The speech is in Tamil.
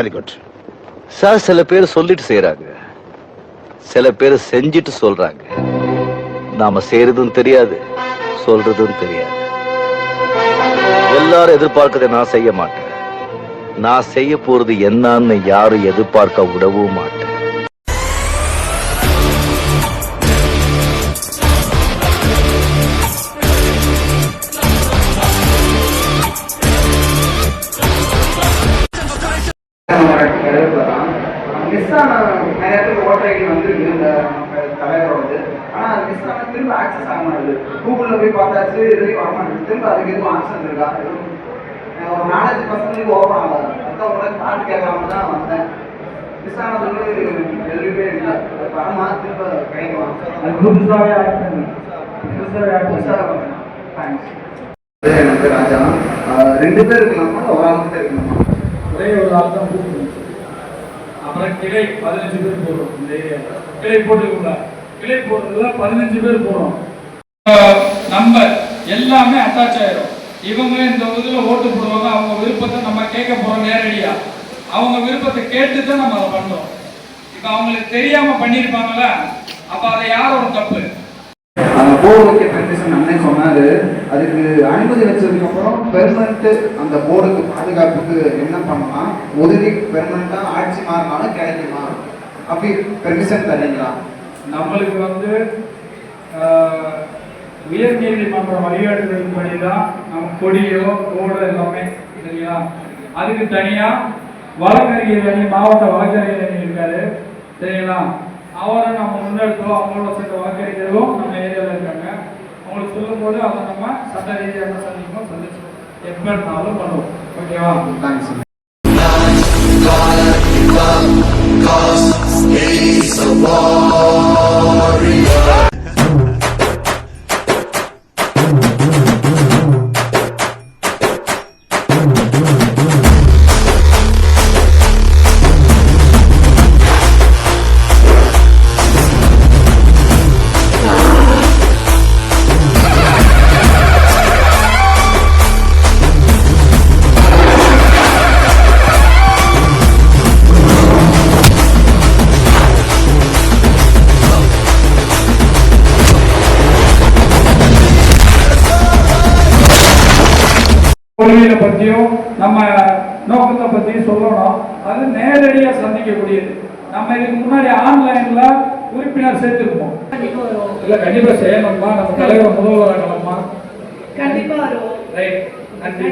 வெரி குட் சார் சில பேர் சொல்லிட்டு செய்யறாங்க சில பேர் செஞ்சுட்டு சொல்றாங்க. நாம செய்யறதும் தெரியாது சொல்றதும் தெரியாது. எல்லாரும் எதிர்பார்க்கறத நான் செய்ய மாட்டேன். நான் செய்ய போறது என்னன்னு யாரும் எதிர்பார்க்க விடவும் மாட்டேன். மிஸ் ஆன நிறைய பேர் ஓட்டர் ஐடி வந்துருக்கு இந்த தலைவரோடது. ஆனால் அது மிஸ் ஆன திரும்ப ஆக்சஸ் ஆக மாட்டேது. கூகுளில் போய் பார்த்தாச்சு இதுலேயும் வர மாட்டேங்குது திரும்ப அதுக்கு எதுவும் ஆக்சஸ் இருக்கா? ஒரு நாலஞ்சு பர்சன்டேஜ் ஓப்பன் ஆகல. அதான் உங்களை கார்டு கேட்கலாம்னு தான் வந்தேன். மிஸ் ஆனது வந்து எதுவுமே இல்லை வரமா திரும்ப கிடைக்கும் அது புதுசாகவே ஆக்ட் பண்ணி. புதுசாகவே ஆக்ட் புதுசாக தேங்க்ஸ் எனக்கு ராஜா ரெண்டு பேர் இருக்கலாமா? ஒரு ஆள் இருக்கலாமா ஒரே ஒரு ஆள் தான் கூப்பிடணும் அப்புறம் கிளை பதினஞ்சு பேர் போடுறோம் இந்த ஏரியாவில் கிளை போட்டுக்கல கிளை போடுறதுல பதினஞ்சு பேர் போடுறோம் நம்பர் எல்லாமே அட்டாச் ஆயிரும். இவங்க இந்த இதில் ஓட்டு போடுவாங்க அவங்க விருப்பத்தை நம்ம கேட்க போறோம் நேரடியா. அவங்க விருப்பத்தை கேட்டு தான் நம்ம அதை பண்றோம். இப்போ அவங்களுக்கு தெரியாம பண்ணியிருப்பாங்கல்ல அப்ப அதை யாரோட தப்பு? அந்த வைக்க பெர்மிஷன் அண்ணன் சொன்னாரு. அதுக்கு அனுமதி வச்சதுக்கு அப்புறம் அந்த போர்டுக்கு பாதுகாப்புக்கு என்ன பண்ணலாம்? உதவி பெர்மனண்ட்டாக ஆட்சி மாறினாலும் கிடைக்குமா அப்படி பெர்மிஷன் தரீங்களா? நம்மளுக்கு வந்து உயர் நீதிமன்ற வழிகாட்டுதலின்படி தான் நம்ம கொடியோ போர்டோ எல்லாமே சரிங்களா அதுக்கு தனியாக வழக்கறிஞர் அணி மாவட்ட வழக்கறிஞர் அணி இருக்காரு சரிங்களா? அவரை நம்ம முன்னெடுத்தோம் அவங்களோட சேர்ந்த வழக்கறிஞர்களும் நம்ம ஏரியாவில் இருக்காங்க. அவங்களுக்கு சொல்லும்போது அவங்க நம்ம சட்ட ரீதியாக சந்திக்கணும் சந்திச்சு எப்போ இருந்தாலும் பண்ணுவோம். ஓகேவா? தேங்க்ஸ் கொள்கைகளை பற்றியும் நம்ம நோக்கத்தை பற்றியும் சொல்லணும். அது நேரடியாக சந்திக்கக்கூடியது. நம்ம இதுக்கு முன்னாடி ஆன்லைன்ல உறுப்பினர் சேர்த்துருப்போம். இல்ல கண்டிப்பா செய்யணும்மா நம்ம தலைவர் முதல்வராகலாமா கண்டிப்பா வருவோம் ரைட். நன்றி.